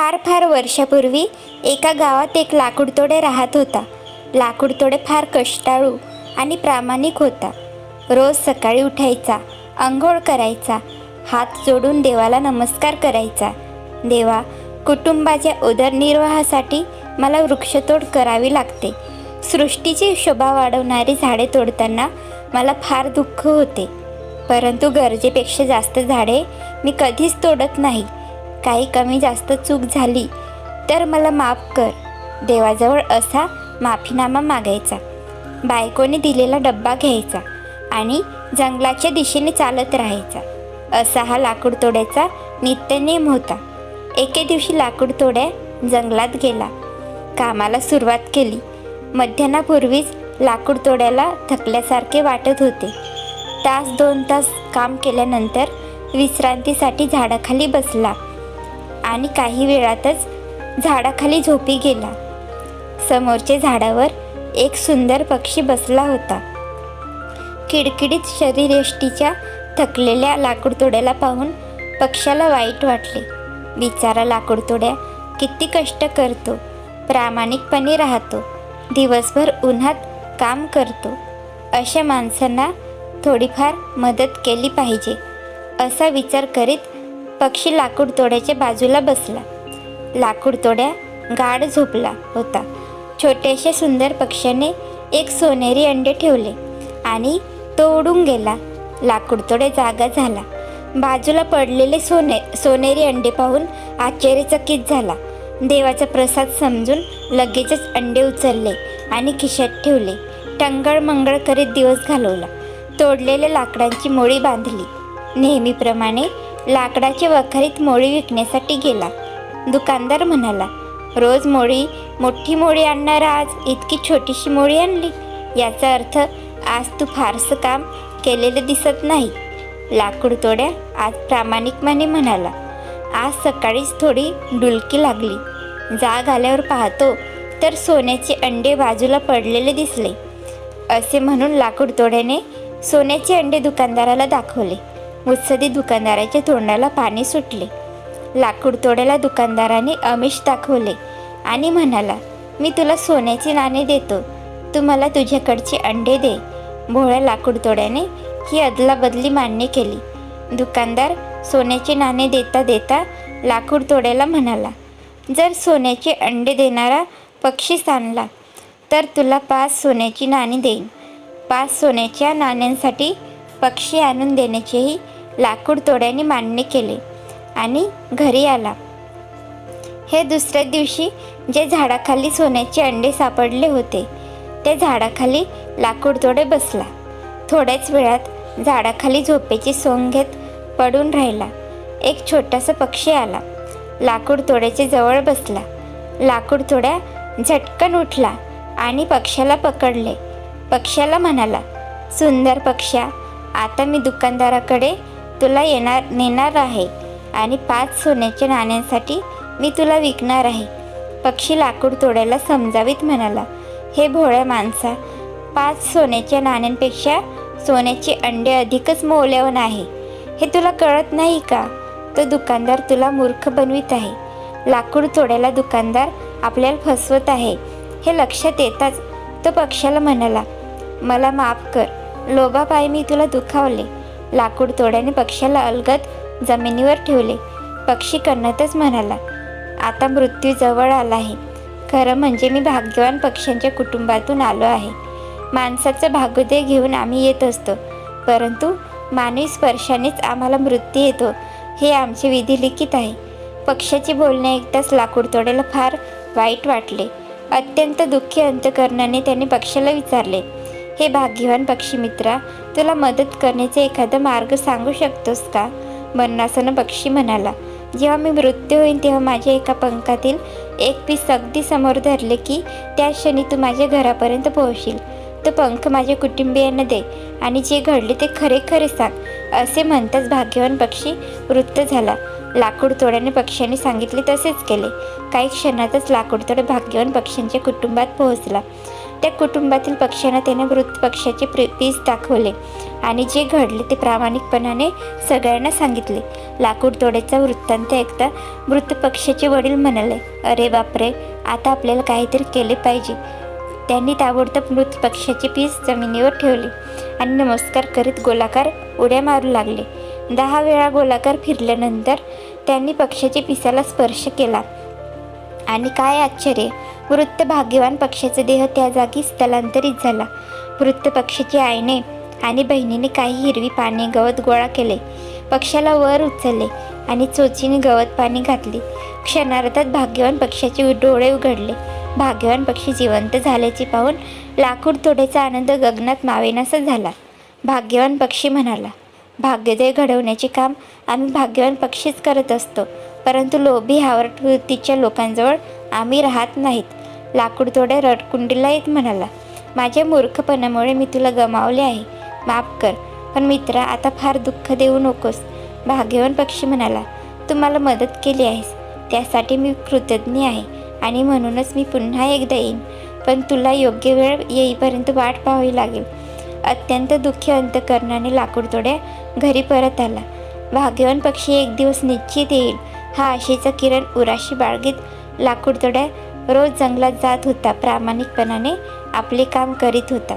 फार फार वर्षापूर्वी एका गावात एक लाकूडतोडे राहत होता. लाकूडतोडे फार कष्टाळू आणि प्रामाणिक होता. रोज सकाळी उठायचा आंघोळ करायचा हात जोडून देवाला नमस्कार करायचा. देवा कुटुंबाच्या उदरनिर्वाहासाठी मला वृक्षतोड करावी लागते. सृष्टीची शोभा वाढवणारी झाडे तोडताना मला फार दुःख होते. परंतु गरजेपेक्षा जास्त झाडे मी कधीच तोडत नाही. काही कमी जास्त चूक झाली तर मला माफ कर. देवाजवळ असा माफीनामा मागायचा. बायकोने दिलेला डब्बा घ्यायचा आणि जंगलाच्या दिशेने चालत राहायचा. असा हा लाकूड तोड्याचा नित्यनेम होता. एके दिवशी लाकूड तोड्या जंगलात गेला. कामाला सुरुवात केली. मध्यानापूर्वीच लाकूड तोड्याला थकल्यासारखे वाटत होते. तास दोन तास काम केल्यानंतर विश्रांतीसाठी झाडाखाली बसला. आणि काही वेळातच झाडाखाली झोपी गेला. समोरच्या झाडावर एक सुंदर पक्षी बसला होता. किडकिडीत शरीरयष्टीच्या थकलेल्या लाकूडतोड्याला पाहून पक्षाला वाईट वाटले. बिचारा लाकूडतोड्या किती कष्ट करतो. प्रामाणिकपणे राहतो. दिवसभर उन्हात काम करतो. अशा माणसांना थोडीफार मदत केली पाहिजे असा विचार करीत पक्षी लाकूड तोड्याच्या बाजूला बसला. लाकूड तोड्या गाढ झोपला होता. छोट्याशा सुंदर पक्ष्याने एक सोनेरी अंडे ठेवले आणि तो उडून गेला. लाकूडतोडे जागा झाला. बाजूला पडलेले सोने सोनेरी अंडे पाहून आश्चर्यचकित झाला. देवाचा प्रसाद समजून लगेचच अंडे उचलले आणि खिशात ठेवले. टंगळ मंगळ करीत दिवस घालवला. तोडलेल्या लाकडांची मोळी बांधली. नेहमीप्रमाणे लाकडाच्या वखारीत मोळी विकण्यासाठी गेला. दुकानदार म्हणाला रोज मोळी मोठी मोळी आणणार आज इतकी छोटीशी मोळी आणली. याचा अर्थ आज तू फारसं काम केलेलं दिसत नाही. लाकूड तोड्या आज प्रामाणिकपणे म्हणाला. आज सकाळीच थोडी डुलकी लागली. जाग आल्यावर पाहतो तर सोन्याचे अंडे बाजूला पडलेले दिसले. असे म्हणून लाकूड तोड्याने सोन्याचे अंडे दुकानदाराला दाखवले. मुत्सदी दुकानदाराच्या तोंडाला पाणी सुटले. लाकूड तोड्याला दुकानदाराने अमिष दाखवले आणि म्हणाला मी तुला सोन्याची नाणे देतो. तू मला तुझ्याकडचे अंडे दे. भोळ्या लाकूड तोड्याने ही अदलाबदली मान्य केली. दुकानदार सोन्याचे नाणे देता देता लाकूड तोड्याला म्हणाला जर सोन्याचे अंडे देणारा पक्षी आणला तर तुला पाच सोन्याची नाणी देईन. पाच सोन्याच्या नाण्यांसाठी पक्षी आणून देण्याचेही लाकूड तोड्याने मान्य केले आणि घरी आला. हे दुसऱ्या दिवशी जे झाडाखाली सोन्याचे अंडे सापडले होते त्या झाडाखाली लाकूड तोडे बसला. थोड्याच वेळात झाडाखाली झोपेची सोंग घेत पडून राहिला. एक छोटासा पक्षी आला. लाकूडतोड्याच्या जवळ बसला. लाकूड तोड्या झटकन उठला आणि पक्ष्याला पकडले. पक्ष्याला म्हणाला सुंदर पक्ष्या आता मी दुकानदाराकडे तुला येणार नेणार आहे. आणि पाच सोन्याच्या नाण्यांसाठी मी तुला विकणार आहे. पक्षी लाकूड तोड्याला समजावीत म्हणाला. हे भोळ्या माणसा पाच सोन्याच्या नाण्यांपेक्षा सोन्याचे अंडे अधिकच मौल्यवान आहे. हे तुला कळत नाही का? तो दुकानदार तुला मूर्ख बनवित आहे. लाकूड तोडायला दुकानदार आपल्याला फसवत आहे. हे लक्षात येताच तो पक्षाला म्हणाला मला माफ कर. लोभापायी मी तुला दुखावले. लाकूड तोड्याने पक्षाला अलगत जमिनीवर ठेवले. पक्षी कन्नतच म्हणाला आता मृत्यू जवळ आला आहे खरं म्हणजे मी भाग्यवान पक्ष्यांच्या कुटुंबातून आलो आहे. माणसाचं भागोदय घेऊन आम्ही येत असतो. परंतु मानवी स्पर्शानेच आम्हाला मृत्यू येतो हे आमचे विधिलिखित आहे. पक्षाचे बोलणे ऐकताच लाकूड तोड्याला फार वाईट वाटले. अत्यंत दुःखी अंतकरणाने त्याने पक्षाला विचारले हे भाग्यवान पक्षी मित्रा तुला मदत करण्याचा एखादा मार्ग सांगू शकतोस का? मन्नासनं पक्षी म्हणाला जेव्हा मी मृत्यू होईन तेव्हा माझ्या एका पंखातील एक पीस अगदी समोर धरले की त्या क्षणी तू माझ्या घरापर्यंत पोहोचशील. तो पंख माझ्या कुटुंबियांना दे आणि जे घडले ते खरे खरे सांग असे म्हणताच भाग्यवान पक्षी वृत्त झाला. लाकूड तोड्याने पक्ष्याने सांगितले तसेच केले. काही क्षणातच लाकूडतोड भाग्यवान पक्ष्यांच्या कुटुंबात पोहोचला. प्रत्येक कुटुंबातील पक्ष्यांना त्याने मृत पक्षाचे प्रि पीस दाखवले आणि जे घडले ते प्रामाणिकपणाने सगळ्यांना सांगितले. लाकूड तोड्याचा वृत्तांत ऐकता मृत पक्षाचे वडील म्हणाले अरे बापरे आता आपल्याला काहीतरी केले पाहिजे. त्यांनी ताबडतोब मृत पक्षाचे पीस जमिनीवर ठेवले आणि नमस्कार करीत गोलाकार उड्या मारू लागले. दहा वेळा गोलाकार फिरल्यानंतर त्यांनी पक्षाच्या पिसाला स्पर्श केला. आणि काय आश्चर्य! वृत्त भाग्यवान पक्षाचा देह त्या जागी स्थलांतरित झाला. वृत्त पक्षाची आईने आणि बहिणीने काही हिरवी पाने गवत गोळा केले. पक्षाला वर उचलले आणि चोचीने गवत पाणी घातली. क्षणार्धात भाग्यवान पक्षाचे डोळे उघडले. भाग्यवान पक्षी जिवंत झाल्याचे पाहून लाकूड तोड्याचा आनंद गगनात मावेनासा झाला. भाग्यवान पक्षी म्हणाला भाग्योदय घडवण्याचे काम आम्ही भाग्यवान पक्षीच करत असतो. परंतु लोभी हावरट वृत्तीच्या लोकांजवळ आम्ही राहत नाहीत. लाकूड तोड्या रडकुंडीला येत म्हणाला माझ्या मूर्खपणामुळे मी तुला गमावले आहे. माफ कर पण मित्रा आता फार दुःख देऊ नकोस. भाग्यवान पक्षी म्हणाला तू मला मदत केली आहेस. त्यासाठी मी कृतज्ञ आहे आणि म्हणूनच मी पुन्हा एकदा येईन. पण तुला योग्य वेळ येईपर्यंत वाट पाहावी लागेल. अत्यंत दुःखी अंतकरणाने लाकूडतोडे घरी परत आला. भाग्यवान पक्षी एक दिवस निश्चित येईल हा आशेचा किरण उराशी बाळगीत लाकूडतोड्या रोज जंगलात जात होता. प्रामाणिकपणाने आपले काम करीत होता.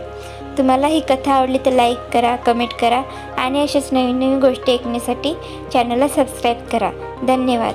तुम्हाला ही कथा आवडली तर लाईक करा कमेंट करा आणि अशाच नवीन नवीन गोष्टी ऐकण्यासाठी चॅनलला सबस्क्राईब करा. धन्यवाद.